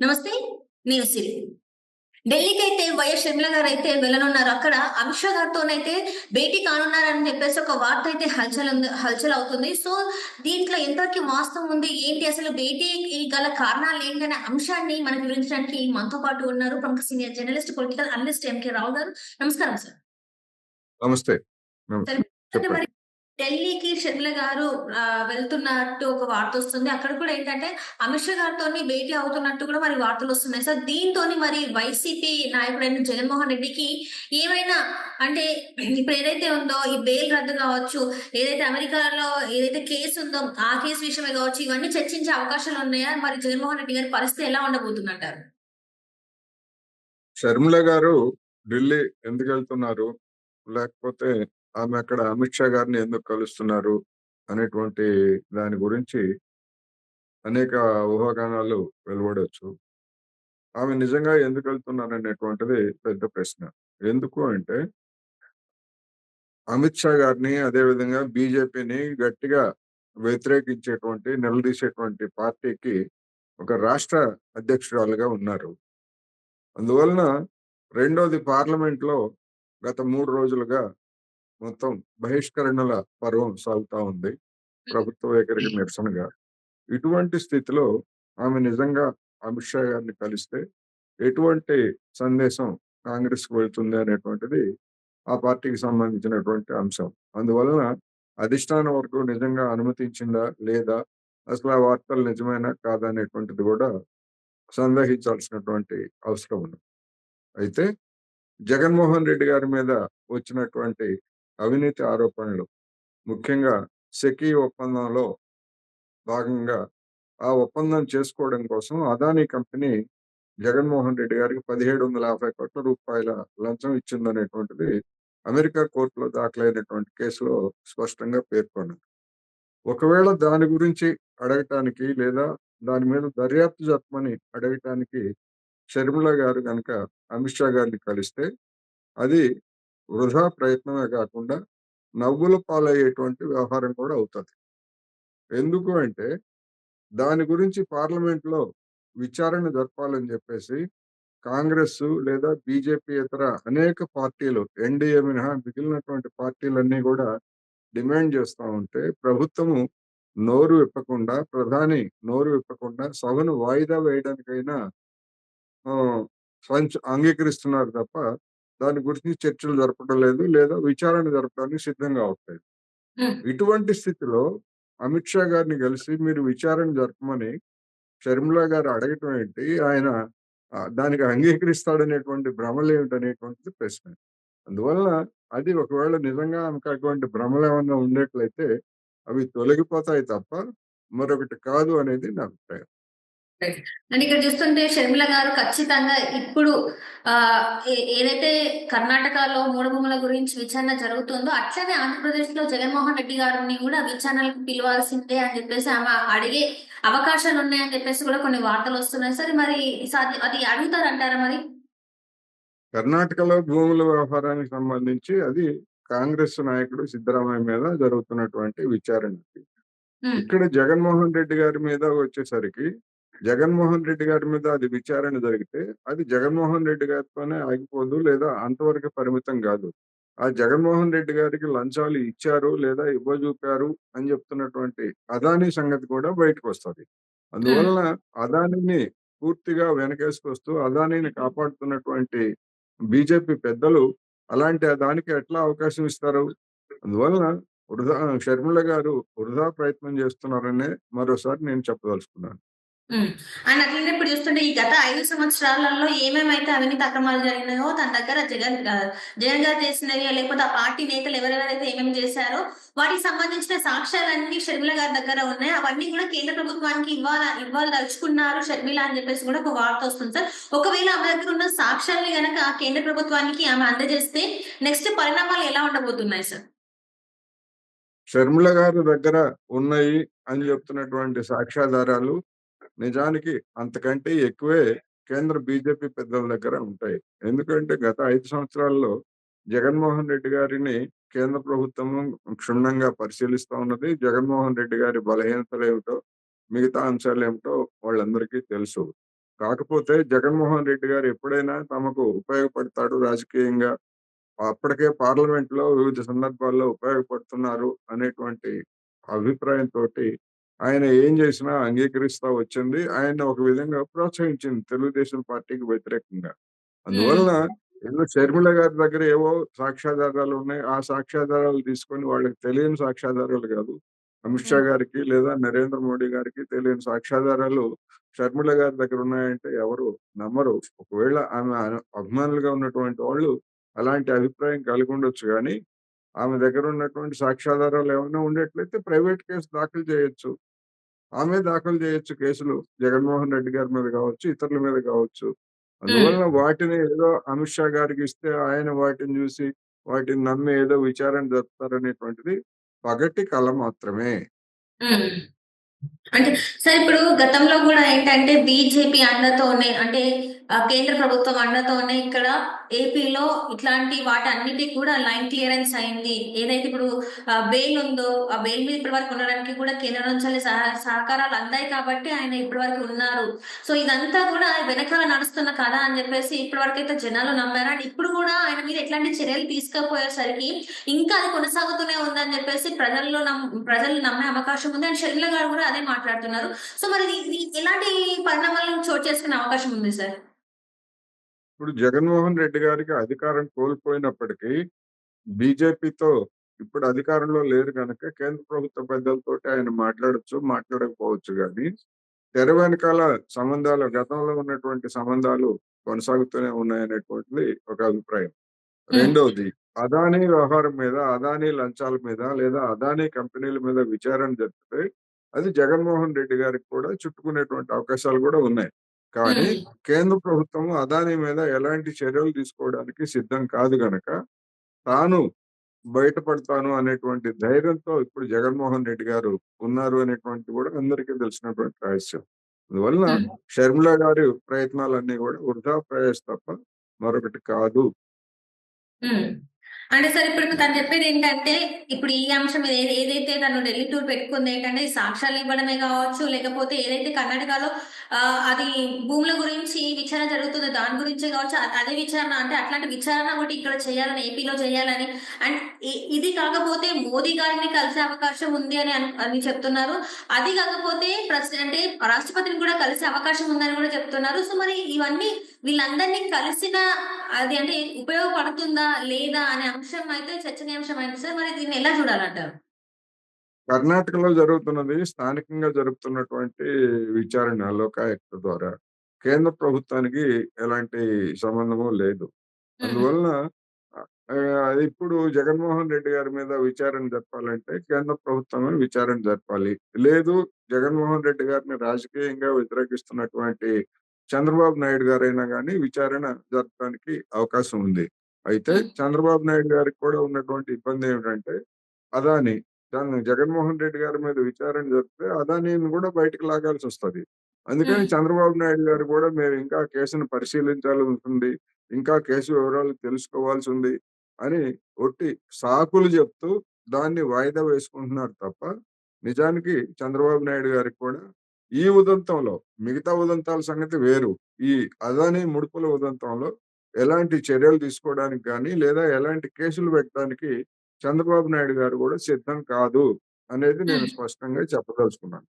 నమస్తే నేను సిరి. ఢిల్లీకి అయితే వైఎస్ షర్మిల గారు అయితే వెళ్ళనున్నారు. అక్కడ అమిత్ షా గారితోనైతే భేటీ కానున్నారని చెప్పేసి ఒక వార్త అయితే హల్చల్ హల్చల్ అవుతుంది సో దీంట్లో ఎంతవరకు వాస్తవం ఉంది? ఏంటి అసలు భేటీ గల కారణాలు ఏంటనే అంశాన్ని మనకు వివరించడానికి మనతో పాటు ఉన్నారు ప్రముఖ senior journalist political analyst M K Rao గారు. నమస్కారం సార్. నమస్తే. మరి ఢిల్లీకి షర్మిల గారు వెళ్తున్నట్టు ఒక వార్త వస్తుంది. అక్కడ కూడా ఏంటంటే అమిత్ షా గారితో భేటీ అవుతున్నట్టు కూడా మరి వార్తలు వస్తున్నాయి. సార్ దీంతో మరి వైసీపీ నాయకుడైన జగన్మోహన్ రెడ్డికి ఏమైనా అంటే ఇప్పుడు ఏదైతే ఉందో ఈ బెయిల్ రద్దు కావచ్చు ఏదైతే అమెరికాలో ఏదైతే కేసు ఉందో ఆ కేసు విషయమే కావచ్చు ఇవన్నీ చర్చించే అవకాశాలు ఉన్నాయా? మరి జగన్మోహన్ రెడ్డి గారి పరిస్థితి ఎలా ఉండబోతుందంటారు? షర్మిల గారు ఢిల్లీ ఎందుకు వెళ్తున్నారు? లేకపోతే ఆమె అక్కడ అమిత్ షా గారిని ఎందుకు కలుస్తున్నారు అనేటువంటి దాని గురించి అనేక ఊహాగానాలు వెలువడవచ్చు ఆమె నిజంగా ఎందుకు వెళ్తున్నారు అనేటువంటిది పెద్ద ప్రశ్న. ఎందుకు అంటే అమిత్ షా గారిని అదేవిధంగా బీజేపీని గట్టిగా వ్యతిరేకించేటువంటి నిలదీసేటువంటి పార్టీకి ఒక రాష్ట్ర అధ్యక్షురాలుగా ఉన్నారు. అందువలన రెండోది పార్లమెంట్లో గత మూడు రోజులుగా మొత్తం బహిష్కరణల పర్వం సాగుతా ఉంది. ప్రభుత్వ వైఖరికి నిరసనగా. ఇటువంటి స్థితిలో ఆమె నిజంగా అమిత్ షా గారిని కలిస్తే ఎటువంటి సందేశం కాంగ్రెస్కు వెళ్తుంది అనేటువంటిది ఆ పార్టీకి సంబంధించినటువంటి అంశం. అందువలన అధిష్టానం వరకు నిజంగా అనుమతించిందా లేదా? అసలు ఆ వార్తలు నిజమేనా కాదా అనేటువంటిది కూడా సందేహించాల్సినటువంటి అవసరం ఉంది. అయితే జగన్మోహన్ రెడ్డి గారి మీద వచ్చినటువంటి అవినీతి ఆరోపణలు. ముఖ్యంగా సెకీ ఒప్పందంలో భాగంగా ఆ ఒప్పందం చేసుకోవడం కోసం అదానీ కంపెనీ జగన్మోహన్ రెడ్డి గారికి పదిహేడు వందల యాభై కోట్ల రూపాయల లంచం ఇచ్చిందనేటువంటిది అమెరికా కోర్టులో దాఖలైనటువంటి కేసులో స్పష్టంగా పేర్కొన్నారు ఒకవేళ దాని గురించి అడగటానికి లేదా దాని మీద దర్యాప్తు జరపమని అడగటానికి షర్మిల గారు కనుక అమిత్ షా గారిని కలిస్తే అది వృధా ప్రయత్నమే కాకుండా నవ్వుల పాలయ్యేటువంటి వ్యవహారం కూడా అవుతుంది. ఎందుకు అంటే దాని గురించి పార్లమెంట్లో విచారణ జరపాలని చెప్పేసి కాంగ్రెస్ లేదా బీజేపీ ఇతర అనేక పార్టీలు ఎన్డీఏ మినహా మిగిలినటువంటి పార్టీలన్నీ కూడా డిమాండ్ చేస్తూ ఉంటే ప్రభుత్వము నోరు విప్పకుండా ప్రధాని నోరు విప్పకుండా సభను వాయిదా వేయడానికైనా ఆ, అంగీకరిస్తున్నారు తప్ప దాని గురించి చర్చలు జరపడం లేదు లేదా విచారణ జరపడానికి సిద్ధంగా అవుతాయి ఇటువంటి స్థితిలో అమిత్ షా గారిని కలిసి మీరు విచారణ జరపమని షర్మిల గారు అడగటం ఏంటి? ఆయన దానికి అంగీకరిస్తాడనేటువంటి భ్రమలు ఏమిటనేటువంటిది ప్రశ్న. అందువలన అది ఒకవేళ నిజంగా ఆమెకు అటువంటి భ్రమలు ఏమన్నా ఉండేట్లయితే అవి తొలగిపోతాయి తప్ప మరొకటి కాదు అనేది నా అభిప్రాయం. అండ్ ఇక్కడ చూస్తుంటే షర్మిల గారు ఖచ్చితంగా ఇప్పుడు ఆ ఏదైతే కర్ణాటకలో మూడు భూముల గురించి విచారణ జరుగుతుందో అట్లనే ఆంధ్రప్రదేశ్లో జగన్మోహన్ రెడ్డి గారిని కూడా విచారణకు పిలవాల్సిందే అని చెప్పేసి ఆమె అడిగే అవకాశాలు ఉన్నాయని చెప్పేసి కూడా కొన్ని వార్తలు వస్తున్నాయి. సరే మరి సాధ్యం అది అడుగుతారంటారా మరి? కర్ణాటకలో భూముల వ్యవహారానికి సంబంధించి అది కాంగ్రెస్ నాయకుడు సిద్ధరామయ్య మీద జరుగుతున్నటువంటి విచారణ. ఇక్కడ జగన్మోహన్ రెడ్డి గారి మీద వచ్చేసరికి జగన్మోహన్ రెడ్డి గారి మీద అది విచారణ జరిగితే అది జగన్మోహన్ రెడ్డి గారితోనే ఆగిపోదు లేదా అంతవరకు పరిమితం కాదు. ఆ జగన్మోహన్ రెడ్డి గారికి లంచాలు ఇచ్చారు లేదా ఇవ్వజూపారు అని చెప్తున్నటువంటి అదానీ సంగతి కూడా బయటకు వస్తుంది అందువలన అదానిని పూర్తిగా వెనకేసుకొస్తూ అదానీని కాపాడుతున్నటువంటి బీజేపీ పెద్దలు అలాంటి దానికి ఎట్లా అవకాశం ఇస్తారు? అందువలన వృధా షర్మిల గారు వృధా ప్రయత్నం చేస్తున్నారనే మరోసారి నేను చెప్పదలుచుకున్నాను. అండ్ అట్లనే ఇప్పుడు చూస్తుంటే ఈ గత ఐదు సంవత్సరాలలో ఏమేమైతే అవినీతి అక్రమాలు జరిగినాయో తన దగ్గర జగన్ గా- జగన్ గారు చేసినవి లేకపోతే ఆ పార్టీ నేతలు ఎవరెవరైతే ఏమేమి చేశారో వాటికి సంబంధించిన సాక్ష్యాలన్నీ షర్మిల గారి దగ్గర ఉన్నాయి. అవన్నీ కూడా కేంద్ర ప్రభుత్వానికి ఇవ్వాల ఇవ్వాలదలుచుకున్నారు షర్మిల అని చెప్పేసి కూడా ఒక వార్త వస్తుంది సార్. ఒకవేళ ఆమె దగ్గర ఉన్న సాక్ష్యాల్ని గనక కేంద్ర ప్రభుత్వానికి ఆమె అందజేస్తే నెక్స్ట్ పరిణామాలు ఎలా ఉండబోతున్నాయి సార్? షర్మిల గారి దగ్గర ఉన్నాయి అని చెప్తున్నటువంటి సాక్ష్యాధారాలు నిజానికి అంతకంటే ఎక్కువే కేంద్ర బీజేపీ పెద్దల దగ్గర ఉంటాయి. ఎందుకంటే గత ఐదు సంవత్సరాల్లో జగన్మోహన్ రెడ్డి గారిని కేంద్ర ప్రభుత్వము క్షుణ్ణంగా పరిశీలిస్తా ఉన్నది. జగన్మోహన్ రెడ్డి గారి బలహీనతలు ఏమిటో మిగతా అంశాలు ఏమిటో వాళ్ళందరికీ తెలుసు. కాకపోతే జగన్మోహన్ రెడ్డి గారు ఎప్పుడైనా తమకు ఉపయోగపడతాడు రాజకీయంగా అప్పటికే పార్లమెంట్లో వివిధ సందర్భాల్లో ఉపయోగపడుతున్నారు అనేటువంటి అభిప్రాయంతోటి ఆయన ఏం చేసినా అంగీకరిస్తా వచ్చింది. ఆయన ఒక విధంగా ప్రోత్సహించింది తెలుగుదేశం పార్టీకి వ్యతిరేకంగా. అందువలన ఏదో షర్మిల గారి దగ్గర ఏవో సాక్ష్యాధారాలు ఉన్నాయి. ఆ సాక్ష్యాధారాలు తీసుకొని వాళ్ళకి తెలియని సాక్ష్యాధారాలు కాదు. అమిత్ షా గారికి లేదా నరేంద్ర మోడీ గారికి తెలియని సాక్ష్యాధారాలు షర్మిల గారి దగ్గర ఉన్నాయంటే ఎవరు నమ్మరు. ఒకవేళ ఆమె అభిమానులుగా ఉన్నటువంటి వాళ్ళు అలాంటి అభిప్రాయం కలిగి ఉండొచ్చు కానీ ఆమె దగ్గర ఉన్నటువంటి సాక్ష్యాధారాలు ఏమైనా ఉండేట్లయితే ప్రైవేట్ కేసు దాఖలు చేయొచ్చు. ఆమె దాఖలు చేయొచ్చు కేసులు. జగన్మోహన్ రెడ్డి గారి మీద కావచ్చు ఇతరుల మీద కావచ్చు. ఉమ్, అందువలన వాటిని ఏదో అమిత్ షా గారికి ఇస్తే ఆయన వాటిని చూసి వాటిని నమ్మి ఏదో విచారణ జరుపుతారనేటువంటిది పగటి కళ మాత్రమే. అంటే సార్ ఇప్పుడు గతంలో కూడా ఏంటంటే బీజేపీ అండతోనే అంటే కేంద్ర ప్రభుత్వం అండతోనే ఇక్కడ ఏపీలో ఇట్లాంటి వాటి అన్నిటి కూడా లైన్ క్లియరెన్స్ అయింది. ఏదైతే ఇప్పుడు బెయిల్ ఉందో ఆ బెయిల్ మీద ఇప్పటి వరకు ఉండడానికి కూడా కేంద్రం నుంచి సహ- సహకారాలు అందాయి కాబట్టి ఆయన ఇప్పటి వరకు ఉన్నారు. సో ఇదంతా కూడా వెనకాల నడుస్తున్న కథ అని చెప్పేసి ఇప్పటి వరకు అయితే జనాలు నమ్మారు. అండ్ ఇప్పుడు కూడా ఆయన మీద ఎట్లాంటి చర్యలు తీసుకపోయేసరికి ఇంకా అది కొనసాగుతూనే ఉందని చెప్పేసి ప్రజల్లో ప్రజలు నమ్మే అవకాశం ఉంది. అండ్ షర్మిల గారు కూడా అదే మాట్లాడుతున్నారు. సో మరి ఎలాంటి పరిణామాలను చోటు చేసుకునే అవకాశం ఉంది సార్? ఇప్పుడు జగన్మోహన్ రెడ్డి గారికి అధికారం కోల్పోయినప్పటికీ బీజేపీతో ఇప్పుడు అధికారంలో లేరు కనుక కేంద్ర ప్రభుత్వ పెద్దలతోటి ఆయన మాట్లాడొచ్చు మాట్లాడకపోవచ్చు కానీ తెర వెనకాల సంబంధాలు గతంలో ఉన్నటువంటి సంబంధాలు కొనసాగుతూనే ఉన్నాయనేటువంటిది ఒక అభిప్రాయం. రెండవది అదానీ వ్యవహారం మీద అదానీ లంచాల మీద లేదా అదానీ కంపెనీల మీద విచారణ జరిపితే అది జగన్మోహన్ రెడ్డి గారికి కూడా చుట్టుకునేటువంటి అవకాశాలు కూడా ఉన్నాయి కానీ కేంద్ర ప్రభుత్వం అదానీ మీద ఎలాంటి చర్యలు తీసుకోవడానికి సిద్ధం కాదు గనక తాను బయటపడతాను అనేటువంటి ధైర్యంతో ఇప్పుడు జగన్మోహన్ రెడ్డి గారు ఉన్నారు అనేటువంటి కూడా అందరికీ తెలిసినటువంటి రహస్యం అందువలన ఉమ్. షర్మిల గారి ప్రయత్నాలన్నీ కూడా వృధా ప్రయాస తప్ప మరొకటి కాదు. అంటే సార్ ఇప్పుడు తను చెప్పేది ఏంటంటే ఇప్పుడు ఈ అంశం మీద ఏదైతే తను ఢిల్లీ టూర్ పెట్టుకుంది ఏంటంటే సాక్ష్యాలు ఇవ్వడమే కావచ్చు లేకపోతే ఏదైతే కర్ణాటకలో అది భూముల గురించి విచారణ జరుగుతుందో దాని గురించే కావచ్చు అదే విచారణ అంటే అట్లాంటి విచారణ కూడా ఇక్కడ చేయాలని ఏపీలో చేయాలని అండ్ ఇది కాకపోతే మోదీ గారిని కలిసే అవకాశం ఉంది అని అని చెప్తున్నారు. అది కాకపోతే ప్రెసిడెంట్ అంటే రాష్ట్రపతిని కూడా కలిసే అవకాశం ఉందని కూడా చెప్తున్నారు. సో మరి ఇవన్నీ వీళ్ళందరినీ కలిసిన అది అంటే ఉపయోగపడుతుందా లేదా అనే అంశం అయితే చర్చనీయాంశం అయింది సార్. మరి దీన్ని ఎలా చూడాలంటారు? కర్ణాటకలో జరుగుతున్నది స్థానికంగా జరుగుతున్నటువంటి విచారణ లోకాయుక్త ద్వారా. కేంద్ర ప్రభుత్వానికి ఎలాంటి సంబంధము లేదు. అందువలన ఇప్పుడు జగన్మోహన్ రెడ్డి గారి మీద విచారణ జరపాలంటే కేంద్ర ప్రభుత్వమే విచారణ జరపాలి. లేదు జగన్మోహన్ రెడ్డి గారిని రాజకీయంగా వ్యతిరేకిస్తున్నటువంటి చంద్రబాబు నాయుడు గారైనా కానీ విచారణ జరపడానికి అవకాశం ఉంది. అయితే చంద్రబాబు నాయుడు గారికి కూడా ఉన్నటువంటి ఇబ్బంది ఏమిటంటే అదాని దాన్ని జగన్మోహన్ రెడ్డి గారి మీద విచారణ జరిపితే అదానీని కూడా బయటకు లాగాల్సి వస్తది. అందుకని చంద్రబాబు నాయుడు గారు కూడా మేము ఇంకా కేసును పరిశీలించాల్సి ఉంటుంది. ఇంకా కేసు వివరాలు తెలుసుకోవాల్సి ఉంది అని ఒట్టి సాకులు చెప్తూ దాన్ని వాయిదా వేసుకుంటున్నారు తప్ప నిజానికి చంద్రబాబు నాయుడు గారికి కూడా ఈ ఉదంతంలో మిగతా ఉదంతాల సంగతి వేరు. ఈ అదానీ ముడుపుల ఉదంతంలో ఎలాంటి చర్యలు తీసుకోవడానికి కానీ లేదా ఎలాంటి కేసులు పెట్టడానికి చంద్రబాబు నాయుడు గారు కూడా సిద్ధం కాదు అనేది నేను. స్పష్టంగా చెప్పదలుచుకున్నాను.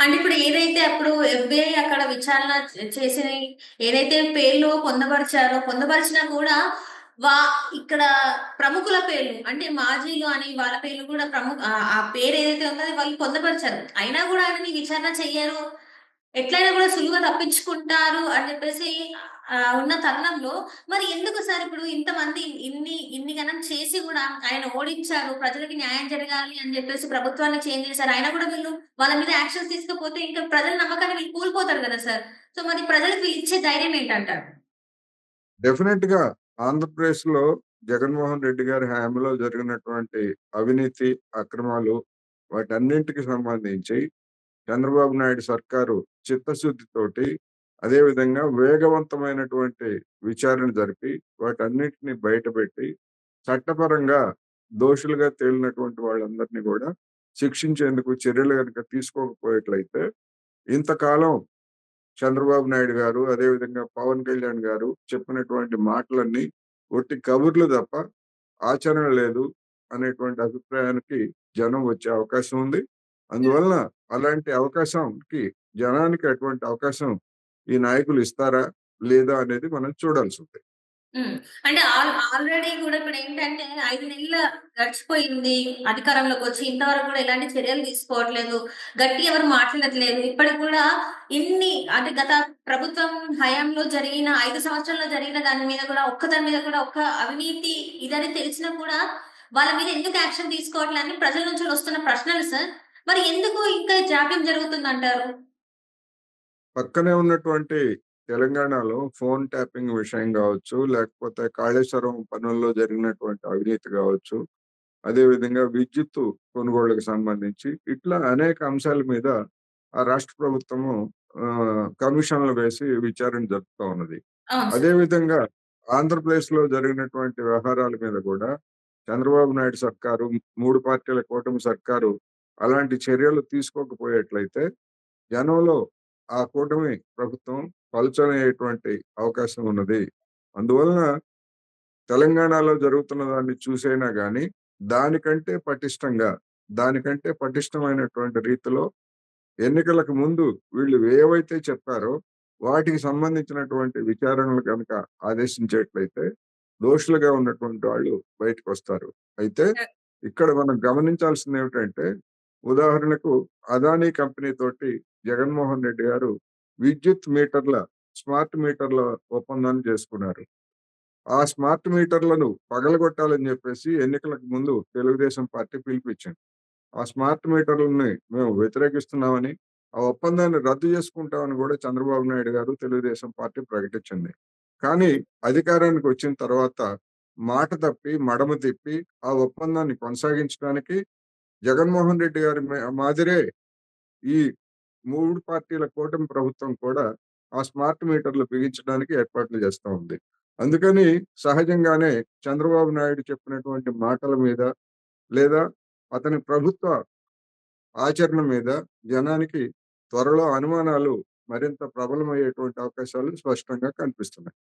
అంటే ఇప్పుడు ఏదైతే అప్పుడు ఎఫ్బిఐ అక్కడ విచారణ చే- చేసి ఏదైతే పేర్లు పొందపరిచారో పొందపరిచినా కూడా వా ఇక్కడ ప్రముఖుల పేర్లు అంటే మాజీలు అని వాళ్ళ పేర్లు కూడా ప్రముఖ ఆ పేరు ఏదైతే ఉందో వాళ్ళు పొందపరిచారు. అయినా కూడా ఆయనని విచారణ చెయ్యరు. ఎట్లయినా కూడా సులువుగా తప్పించుకుంటారు అని చెప్పేసి ఉన్న తరుణంలో మరి ఎందుకు సార్ ఇప్పుడు ఇంతమంది ఇన్ని ఇన్ని గణం చేసి కూడా ఆయన ఓడించారు ప్రజలకి న్యాయం జరగాలి అని చెప్పేసి ప్రభుత్వాన్ని చేంజ్ చేశారు. అయినా కూడా వీళ్ళు వాళ్ళ మీద యాక్షన్స్ తీసుకపోతే ఇంకా ప్రజల నమ్మకాన్ని వీళ్ళు కోల్పోతారు కదా సార్. సో మరి ప్రజలకు వీళ్ళు ఇచ్చే ధైర్యం ఏంటంటారు? డెఫినెట్గా ఆంధ్రప్రదేశ్లో జగన్మోహన్ రెడ్డి గారి హామీలో జరిగినటువంటి అవినీతి అక్రమాలు వాటన్నింటికి సంబంధించి చంద్రబాబు నాయుడు సర్కారు చిత్తశుద్ధితోటి అదే విధంగా వేగవంతమైనటువంటి విచారణ జరిపి వాటన్నిటిని బయటపెట్టి చట్టపరంగా దోషులుగా తేలినటువంటి వాళ్ళందరినీ కూడా శిక్షించేందుకు చర్యలు కనుక తీసుకోకపోయేట్లయితే ఇంతకాలం చంద్రబాబు నాయుడు గారు, అదేవిధంగా పవన్ కళ్యాణ్ గారు చెప్పినటువంటి మాటలన్నీ ఒట్టి కబుర్లు తప్ప ఆచరణ లేదు అనేటువంటి అభిప్రాయానికి జనం వచ్చే అవకాశం ఉంది. అందువలన అలాంటి అవకాశంకి జనానికి అటువంటి అవకాశం ఈ నాయకులు ఇస్తారా? లేదా? అనేది మనం చూడాల్సి ఉంది హ్మ్. అంటే ఆల్ ఆల్రెడీ గూడా ఇప్పుడేంటంటే 5 నెలలు గడిచిపోయింది. అధికారంలోకి వచ్చి ఇంతవరకు కూడా ఎలాంటి చర్యలు తీసుకోవట్లేదు. గట్టిగా ఎవరు మాట్లాడట్లేదు. ఇప్పటికి కూడా ఇన్ని అంటే గత ప్రభుత్వం హయాంలో జరిగిన 5 సంవత్సరాల్లో జరిగిన దాని మీద కూడా ఒక్క దాని మీద కూడా ఒక్క అవినీతి ఇదని తెలిసినా కూడా వాళ్ళ మీద ఎందుకు యాక్షన్ తీసుకోవట్లే అని ప్రజల నుంచి వస్తున్న ప్రశ్నలు సార్. మరి ఎందుకు ఇంకా జాప్యం జరుగుతుందంటారు? పక్కనే ఉన్నటువంటి తెలంగాణలో ఫోన్ ట్యాపింగ్ విషయం గావచ్చు, లేకపోతే కాళేశ్వరం పనుల్లో జరిగినటువంటి అవినీతి గావచ్చు, అదేవిధంగా విద్యుత్తు కొనుగోళ్ళకి సంబంధించి ఇట్లా అనేక అంశాల మీద ఆ రాష్ట్ర ప్రభుత్వము కమిషన్‌లు వేసి విచారణ జరుపుతా ఉన్నది. అవును సార్. అదే విధంగా ఆంధ్రప్రదేశ్‌లో జరిగినటువంటి వ్యవహారాల మీద గూడా చంద్రబాబు నాయుడు సర్కారు, 3 పార్టీల కూటమి సర్కారు అలాంటి చర్యలు తీసుకోకపోయేట్లయితే జనంలో ఆ కూటమి ప్రభుత్వం పల్చనయ్యేటువంటి అవకాశం ఉన్నది. అందువలన తెలంగాణలో జరుగుతున్న దాన్ని చూసైనా గాని దానికంటే పటిష్టంగా, దానికంటే పటిష్టమైనటువంటి రీతిలో ఎన్నికలకు ముందు వీళ్ళు ఏవైతే చెప్పారో వాటికి సంబంధించినటువంటి విచారణలు గనక ఆదేశించేట్లయితే దోషులుగా ఉన్నటువంటి వాళ్ళు బయటకొస్తారు. అయితే ఇక్కడ మనం గమనించాల్సిందేమిటంటే ఉదాహరణకు అదానీ కంపెనీ తోటి జగన్మోహన్ రెడ్డి గారు విద్యుత్ మీటర్ల స్మార్ట్ మీటర్ల ఒప్పందాన్ని చేసుకున్నారు. ఆ స్మార్ట్ మీటర్లను పగలగొట్టాలని చెప్పేసి ఎన్నికలకు ముందు తెలుగుదేశం పార్టీ పిలిపించింది ఆ స్మార్ట్ మీటర్లని మేము వ్యతిరేకిస్తున్నామని, ఆ ఒప్పందాన్ని రద్దు చేసుకుంటామని కూడా చంద్రబాబు నాయుడు గారు, తెలుగుదేశం పార్టీ ప్రకటించింది. కానీ అధికారానికి వచ్చిన తర్వాత మాట తప్పి, మడమ తిప్పి ఆ ఒప్పందాన్ని కొనసాగించడానికి జగన్మోహన్ రెడ్డి గారి మాదిరే ఈ మూడు పార్టీల కూటమి ప్రభుత్వం కూడా ఆ స్మార్ట్ మీటర్లు బిగించడానికి ఏర్పాట్లు చేస్తూ ఉంది. అందుకని సహజంగానే చంద్రబాబు నాయుడు చెప్పినటువంటి మాటల మీద లేదా అతని ప్రభుత్వ ఆచరణ మీద జనానికి త్వరలో అనుమానాలు మరింత ప్రబలమయ్యేటువంటి అవకాశాలు స్పష్టంగా కనిపిస్తున్నాయి.